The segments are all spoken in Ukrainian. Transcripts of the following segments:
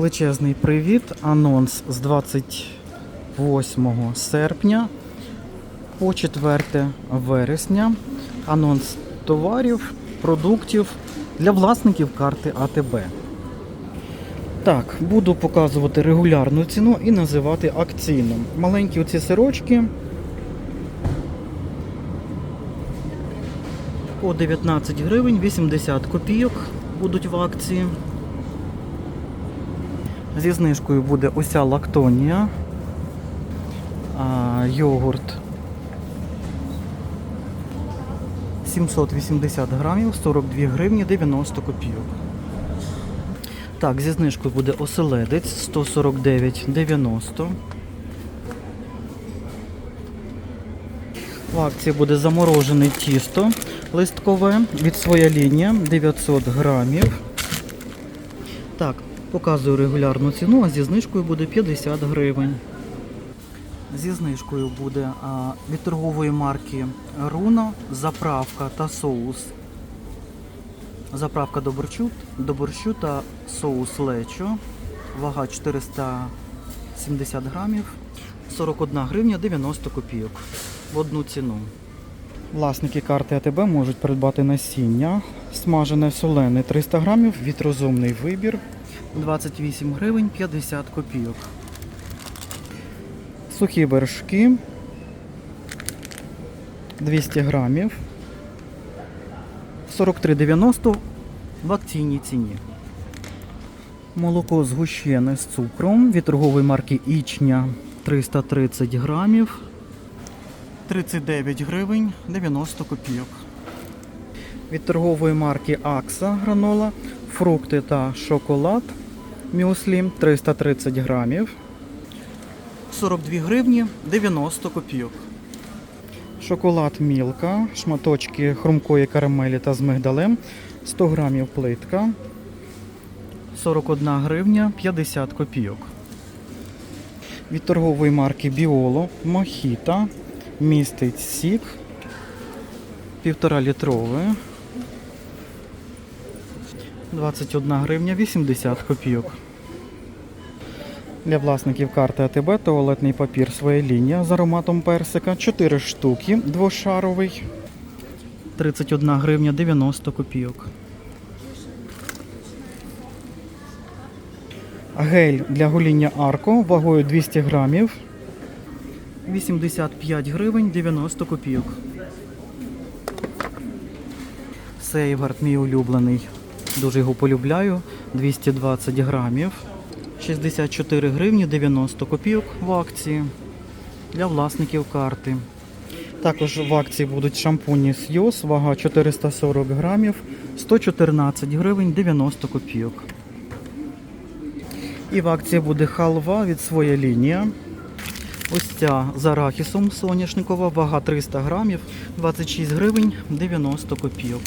Величезний привіт. Анонс з 28 серпня по 4 вересня. Анонс товарів, продуктів для власників карти АТБ. Так, буду показувати регулярну ціну і називати акційну. Маленькі оці сирочки по 19 гривень 80 копійок будуть в акції. Зі знижкою буде ося лактонія, йогурт 780 грамів, 42 гривні 90 копійок. Так, зі знижкою буде оселедець 149,90. В акції буде заморожене тісто листкове від своя лінія 900 грамів. Так, показую регулярну ціну, а зі знижкою буде 50 гривень. Зі знижкою буде а, від торгової марки Руно, заправка та соус. Заправка до борщу, до борщу та соус лечо. Вага 470 грамів, 41 гривня 90 копійок в одну ціну. Власники карти АТБ можуть придбати насіння, смажене солене 300 грамів, від розумний вибір 28 гривень 50 копійок. Сухі вершки 200 грамів 43,90 в акційній ціні. Молоко згущене з цукром від торгової марки Ічня 330 грамів 39 гривень 90 копійок. Від торгової марки Акса гранола, фрукти та шоколад мюслі 330 грамів 42 гривні 90 копійок. Шоколад Мілка, шматочки хрумкої карамелі та з мигдалем 100 грамів плитка 41 гривня 50 копійок. Від торгової марки Біоло Мохіта містить сік 1,5 літрове 21 гривня 80 копійок. Для власників карти АТБ туалетний папір своя лінія з ароматом персика 4 штуки, двошаровий 31 гривня 90 копійок. Гель для гоління арко вагою 200 грамів 85 гривень 90 копійок. Сейгард мій улюблений. Дуже його полюбляю. 220 грамів. 64 гривні 90 копійок в акції для власників карти. Також в акції будуть шампуні Сйос, вага 440 грамів, 114 гривень 90 копійок. І в акції буде халва від своя лінія. Ось ця з арахісом соняшникова, вага 300 грамів, 26 гривень 90 копійок.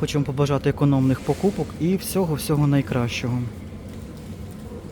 Вам побажати економних покупок і всього-всього найкращого.